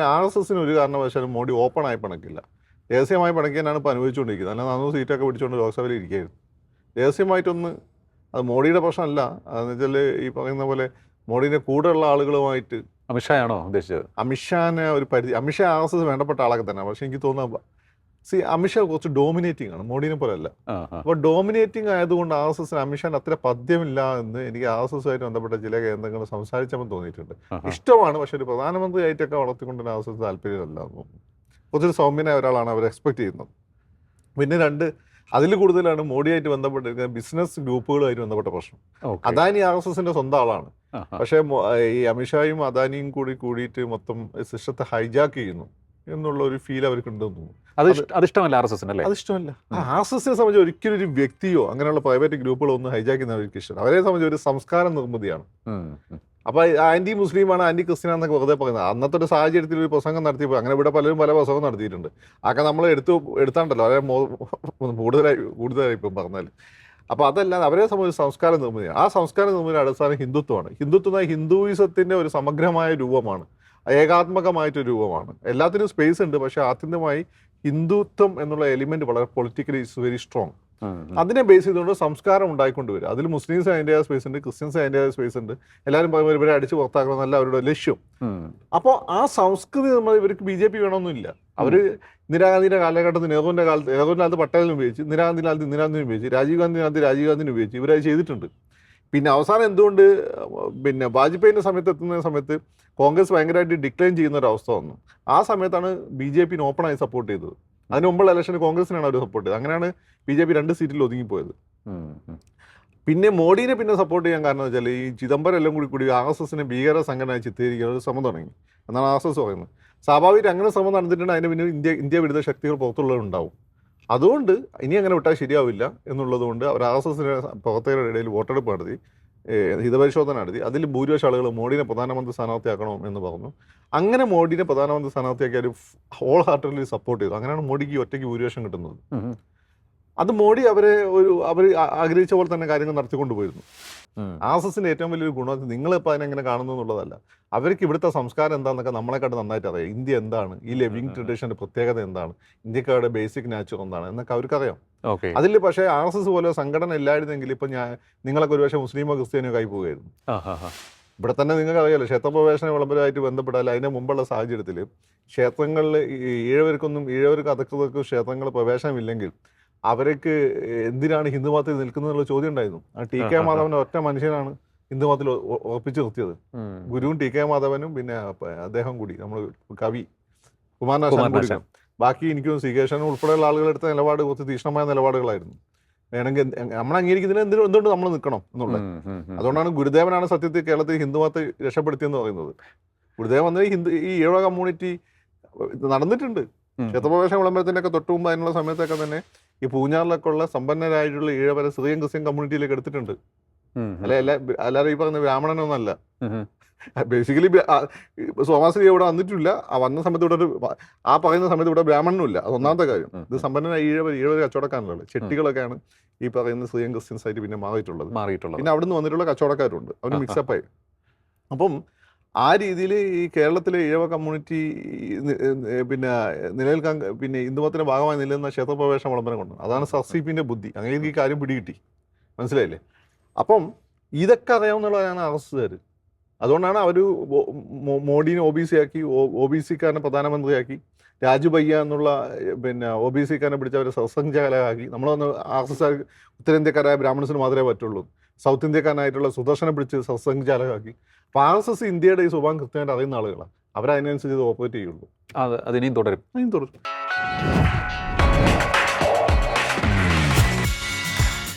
R S എസിന് ഒരു കാരണവശാലും മോഡി ഓപ്പൺ ആയി പിണക്കില്ല. രഹസ്യമായി പിണക്കിയാണ് ഇപ്പോൾ അനുഭവിച്ചുകൊണ്ടിരിക്കുന്നത് അല്ല നാനൂറ് സീറ്റൊക്കെ പിടിച്ചുകൊണ്ട് ലോക്സഭയിൽ ഇരിക്കുകയായിരുന്നു രഹസ്യമായിട്ടൊന്ന് അത് മോഡിയുടെ പ്രശ്നമല്ല. അതെന്ന് വെച്ചാൽ ഈ പറയുന്ന പോലെ മോഡിന്റെ കൂടെയുള്ള ആളുകളുമായിട്ട് അമിത്ഷായാണോ ഉദ്ദേശിച്ചത്? അമിത്ഷാനെ ഒരു പരിധി അമിത്ഷാ ആർ എസ് എസ് വേണ്ടപ്പെട്ട ആളൊക്കെ തന്നെ പക്ഷേ എനിക്ക് തോന്നുന്നത് സി അമിത്ഷാ കുറച്ച് ഡോമിനേറ്റിംഗ് ആണ്. മോഡിനെ പോലെ അല്ല. അപ്പോൾ ഡോമിനേറ്റിംഗ് ആയതുകൊണ്ട് ആർ എസ് എസിന് അമിത്ഷാൻ അത്ര പദ്യമില്ല എന്ന് എനിക്ക് ആർ എസ് എസുമായിട്ട് ബന്ധപ്പെട്ട ചില കേന്ദ്രങ്ങൾ സംസാരിച്ചപ്പോൾ തോന്നിയിട്ടുണ്ട്. ഇഷ്ടമാണ് പക്ഷെ ഒരു പ്രധാനമന്ത്രിയായിട്ടൊക്കെ വളർത്തിക്കൊണ്ട് ആർ എസ് എസ് താല്പര്യമല്ല എന്ന്. തോന്നുന്നു കുറച്ചൊരു സൗമ്യനായ ഒരാളാണ് അവർ എക്സ്പെക്ട് ചെയ്യുന്നത്. പിന്നെ രണ്ട് അതിൽ കൂടുതലാണ് മോഡിയായിട്ട് ബന്ധപ്പെട്ടിരിക്കുന്ന ബിസിനസ് ഗ്രൂപ്പുകളുമായിട്ട് ബന്ധപ്പെട്ട പ്രശ്നം. അദാനി ആർ എസ് എസിന്റെ സ്വന്തം ആളാണ്. പക്ഷേ ഈ അമിത്ഷായും അദാനിയും കൂടി കൂടിയിട്ട് മൊത്തം സിസ്റ്റത്തെ ഹൈജാക്ക് ചെയ്യുന്നു. എന്നുള്ള ഒരു ഫീൽ അവർക്ക് ഉണ്ടെന്നു തോന്നുന്നു. അത് അത് ഇഷ്ടമല്ല ആർ എസ് എസിന് അല്ലേ അതിഷ്ടമല്ല ആർ എസ് എസിനെ സംബന്ധിച്ച് ഒരിക്കലും ഒരു വ്യക്തിയോ അങ്ങനെയുള്ള പ്രൈവറ്റ് ഗ്രൂപ്പുകളോ ഒന്നും ഹൈജാക്ക് ചെയ്യുന്ന അവർക്ക് ഇഷ്ടം അവരെ സംബന്ധിച്ച് ഒരു സംസ്കാരം നിർമ്മിതിയാണ്. അപ്പൊ ആന്റി മുസ്ലിമാണ് ആന്റി ക്രിസ്ത്യൻ എന്നൊക്കെ വെറുതെ പറയുന്നത്. അന്നത്തെ ഒരു സാഹചര്യത്തിൽ ഒരു പ്രസംഗം നടത്തിയപ്പോൾ അങ്ങനെ ഇവിടെ പലരും പല പ്രസംഗം നടത്തിയിട്ടുണ്ട്. അതൊക്കെ നമ്മൾ എടുത്തു എടുത്താണ്ടല്ലോ. അവരെ കൂടുതലായി കൂടുതലായി ഇപ്പം പറഞ്ഞാൽ അപ്പോൾ അതല്ലാതെ അവരെ സംബന്ധിച്ച് സംസ്കാരം നിർമ്മിതിയാണ്. ആ സംസ്കാരം നിർമ്മിതിയുടെ അടിസ്ഥാനം ഹിന്ദുത്വമാണ്. ഹിന്ദുത്വം ഹിന്ദുയിസത്തിന്റെ ഒരു സമഗ്രമായ രൂപമാണ്. ഏകാത്മകമായിട്ടൊരു രൂപമാണ്. എല്ലാത്തിനും സ്പേസ് ഉണ്ട് പക്ഷെ ആത്യന്തികമായി ഹിന്ദുത്വം എന്നുള്ള എലിമെന്റ് വളരെ പൊളിറ്റിക്കലി ഇസ് വെരി സ്ട്രോങ്. അതിനെ ബേസ് ചെയ്തുകൊണ്ട് സംസ്കാരം ഉണ്ടായിക്കൊണ്ട് വരും. അതിൽ മുസ്ലിംസ് അതിന്റെതായ സ്പേസ് ഉണ്ട് ക്രിസ്ത്യൻസ് അതിന്റെതായ സ്പേസ് ഉണ്ട്. എല്ലാവരും പറയുമ്പോൾ ഇവരെ അടിച്ച് പുറത്താക്കണം എന്നല്ല അവരുടെ ലക്ഷ്യം. അപ്പോൾ ആ സംസ്കൃതി നമ്മൾ ഇവർക്ക് ബി ജെ പി വേണമെന്നില്ല. അവർ ഇന്ദിരാഗാന്ധിയുടെ കാലഘട്ടത്തിൽ നെഹ്റുവിന്റെ കാലത്ത് നെഹ്റുവിന്റെ കാലത്ത് പട്ടേലിന് ഉപയോഗിച്ച് ഇന്ദിരാഗാന്ധിന്റെ കാലത്ത് ഇന്ദിരാഗാന്ധിന് ഉപയോഗിച്ച് രാജീവ് ഗാന്ധിന്റെ കാലത്ത് രാജീവ് ഗാന്ധിനെ ഉപയോഗിച്ച് ഇവരത് ചെയ്തിട്ടുണ്ട്. പിന്നെ അവസാനം എന്തുകൊണ്ട് പിന്നെ വാജ്പേയിന്റെ സമയത്ത് എത്തുന്ന സമയത്ത് കോൺഗ്രസ് ഭയങ്കരമായിട്ട് ഡിക്ലൈൻ ചെയ്യുന്ന ഒരു അവസ്ഥ വന്നു. ആ സമയത്താണ് ബി ജെ പിന് ഓപ്പണായി സപ്പോർട്ട് ചെയ്തത്. അതിന് മുമ്പുള്ള ഇലക്ഷന് കോൺഗ്രസിനാണ് അവർ സപ്പോർട്ട് ചെയ്തത്. അങ്ങനെയാണ് ബി ജെ പി രണ്ട് സീറ്റിൽ ഒതുങ്ങിപ്പോയത്. പിന്നെ മോഡിനെ പിന്നെ സപ്പോർട്ട് ചെയ്യാൻ കാരണം എന്ന് വെച്ചാൽ ഈ ചിദംബരം എല്ലാം കൂടി കൂടി ആർ എസ് എസിനെ ഭീകര സംഘടനയായി ചിത്രീകരിക്കാൻ ഒരു ശ്രമം തുടങ്ങി. എന്നാണ് ആർ എസ് എസ് പറയുന്നത്. സ്വാഭാവികമായിട്ട് അങ്ങനെ ശ്രമം നടന്നിട്ടുണ്ടെങ്കിൽ അതിന് പിന്നെ ഇന്ത്യ ഇന്ത്യ വിരുദ്ധ ശക്തികൾ പുറത്തുള്ളവരുണ്ടാവും. അതുകൊണ്ട് ഇനി അങ്ങനെ വിട്ടാൽ ശരിയാവില്ല എന്നുള്ളത് കൊണ്ട് അവർ ആർ എസ് എസിന്റെ പ്രവർത്തകരുടെ ഇടയിൽ വോട്ടെടുപ്പ് നടത്തി ഹിതപരിശോധന നടത്തി. അതിൽ ഭൂരിപക്ഷ ആളുകൾ മോഡിനെ പ്രധാനമന്ത്രി സ്ഥാനാർത്ഥിയാക്കണം എന്ന് പറഞ്ഞു. അങ്ങനെ മോഡിനെ പ്രധാനമന്ത്രി സ്ഥാനാർത്ഥിയാക്കി അവർ ഹോൾ ഹാർട്ടഡ്ലി സപ്പോർട്ട് ചെയ്തു. അങ്ങനെയാണ് മോഡിക്ക് ഒറ്റയ്ക്ക് ഭൂരിപക്ഷം കിട്ടുന്നത്. അത് മോഡി അവരെ ഒരു അവർ ആഗ്രഹിച്ച പോലെ തന്നെ കാര്യങ്ങൾ നടത്തിക്കൊണ്ട് പോയിരുന്നു എസിന്റെ ഏറ്റവും വലിയൊരു ഗുണം നിങ്ങളിപ്പോൾ അതിനെങ്ങനെ കാണുന്നു എന്നുള്ളതല്ല. അവർക്ക് ഇവിടുത്തെ സംസ്കാരം എന്താണെന്നൊക്കെ നമ്മളെക്കാട്ട് നന്നായിട്ട് അറിയാം. ഇന്ത്യ എന്താണ്? ഈ ലിവിങ് ട്രഡീഷന്റെ പ്രത്യേകത എന്താണ്? ഇന്ത്യക്കാരുടെ ബേസിക് നാച്ചുറൽ എന്താണ്? എന്നൊക്കെ അവർക്കറിയാം ഓക്കെ. അതിൽ പക്ഷേ ആർ എസ് എസ് പോലെ സംഘടന ഇല്ലായിരുന്നെങ്കിൽ ഇപ്പം ഞാൻ നിങ്ങളൊക്കെ ഒരുപക്ഷെ മുസ്ലിമോ ക്രിസ്ത്യാനിയോ ആയി പോകുമായിരുന്നു. ഇവിടെ തന്നെ നിങ്ങൾക്ക് അറിയാലോ ക്ഷേത്രപ്രവേശന വിളംബരമായിട്ട് ബന്ധപ്പെട്ടാൽ അതിന് മുമ്പുള്ള സാഹചര്യത്തിൽ ക്ഷേത്രങ്ങളിൽ ഈഴവർക്കൊന്നും ഈഴവർക്ക് അതൊക്കെ ക്ഷേത്രങ്ങൾ പ്രവേശനമില്ലെങ്കിൽ അവർക്ക് എന്തിനാണ് ഹിന്ദുമതത്തിൽ നിൽക്കുന്നത് എന്നുള്ള ചോദ്യം ഉണ്ടായിരുന്നു. ആ ടി കെ. മാധവൻ ഒറ്റ മനുഷ്യനാണ് ഹിന്ദുമതത്തിൽ ഉറപ്പിച്ചു നിർത്തിയത്. ഗുരുവും ടി കെ മാധവനും പിന്നെ അദ്ദേഹം കൂടി നമ്മൾ കവി കുമാരനാശാൻ. കൂടി ബാക്കി എനിക്കും ശ്രീകേശനും ഉൾപ്പെടെയുള്ള ആളുകളെടുത്ത നിലപാട് കുറച്ച് തീക്ഷ്ണമായ നിലപാടുകളായിരുന്നു. വേണമെങ്കിൽ നമ്മൾ അംഗീകരിക്കുന്നതിന് എന്തിനും എന്തുകൊണ്ട് നമ്മൾ നിൽക്കണം എന്നുള്ളത്. അതുകൊണ്ടാണ് ഗുരുദേവനാണ് സത്യത്തിൽ കേരളത്തിൽ ഹിന്ദുമതത്തെ രക്ഷപ്പെടുത്തിയെന്ന് പറയുന്നത്. ഗുരുദേവൻ വന്നത് ഹിന്ദു ഈ ഈഴവ കമ്മ്യൂണിറ്റി നടന്നിട്ടുണ്ട്. ക്ഷേത്രപ്രവേശന വിളംബരത്തിനൊക്കെ തൊട്ട് മുമ്പ് അതിനുള്ള സമയത്തൊക്കെ തന്നെ ഈ പൂഞ്ഞാറിലൊക്കെ ഉള്ള സമ്പന്നരായിട്ടുള്ള ഈഴവരെ സിറിയൻ ക്രിസ്ത്യൻ കമ്മ്യൂണിറ്റിയിലേക്ക് എടുത്തിട്ടുണ്ട്. അല്ല എല്ലാ അല്ലാതെ ഈ പറഞ്ഞ ബ്രാഹ്മണനൊന്നല്ല. ബേസിക്കലി സോമാശ്രീ ഇവിടെ വന്നിട്ടില്ല. ആ വന്ന സമയത്ത് ഇവിടെ ഒരു ആ പറയുന്ന സമയത്ത് ഇവിടെ ബ്രാഹ്മണനും ഇല്ല. അത് ഒന്നാമത്തെ കാര്യം. ഇത് സമ്പന്നനായ ഈഴവർ ഈഴവർ കച്ചവടക്കാരനുള്ളത് ചെട്ടികളൊക്കെയാണ് ഈ പറയുന്ന സ്ത്രീയും ക്രിസ്ത്യൻസ് ആയിട്ട് പിന്നെ മാറിയിട്ടുള്ളത്. മാറിയിട്ടുള്ളത്. പിന്നെ അവിടുന്ന് വന്നിട്ടുള്ള കച്ചവടക്കാരുണ്ട്. അവർ മിക്സപ്പായി അപ്പം ആ രീതിയിൽ ഈ കേരളത്തിലെ ഇഴവ കമ്മ്യൂണിറ്റി പിന്നെ നിലനിൽക്കാൻ പിന്നെ ഹിന്ദുമതത്തിന്റെ ഭാഗമായി നിലനിന്ന ക്ഷേത്രപ്രവേശന വിളംബരം കൊണ്ട്. അതാണ് സർസീപ്പിന്റെ ബുദ്ധി. അങ്ങനെ ഈ കാര്യം പിടികിട്ടി. മനസ്സിലായില്ലേ? അപ്പം ഇതൊക്കെ അറിയാവുന്നതാണ് അറസ്റ്റുകാർ അതുകൊണ്ടാണ് അവർ മോഡിനെ ഒ ബി സി ആക്കി ഒ ബി സിക്കാരനെ പ്രധാനമന്ത്രിയാക്കി രാജുബയ്യ എന്നുള്ള പിന്നെ ഒ ബി സിക്കാരനെ പിടിച്ച് അവരെ സത്സംഘചാലകാക്കി നമ്മളൊന്ന് ആർ എസ് എസ് ഉത്തരേന്ത്യക്കാരായ ബ്രാഹ്മണസിന് മാത്രമേ പറ്റുള്ളൂ. സൗത്ത് ഇന്ത്യക്കാരനായിട്ടുള്ള സുദർശനെ പിടിച്ച് സത്സംഘചാലകാക്കി അപ്പോൾ ആർ എസ് എസ് ഇന്ത്യയുടെ ഈ സ്വഭാവം കൃത്യമായിട്ട് അറിയുന്ന ആളുകളാണ് അവരതിനനുസരിച്ച് ഓപ്പറേറ്റ് ചെയ്യുള്ളൂ. അത് അതിനെയും തുടരും. അതിനും തുടരും.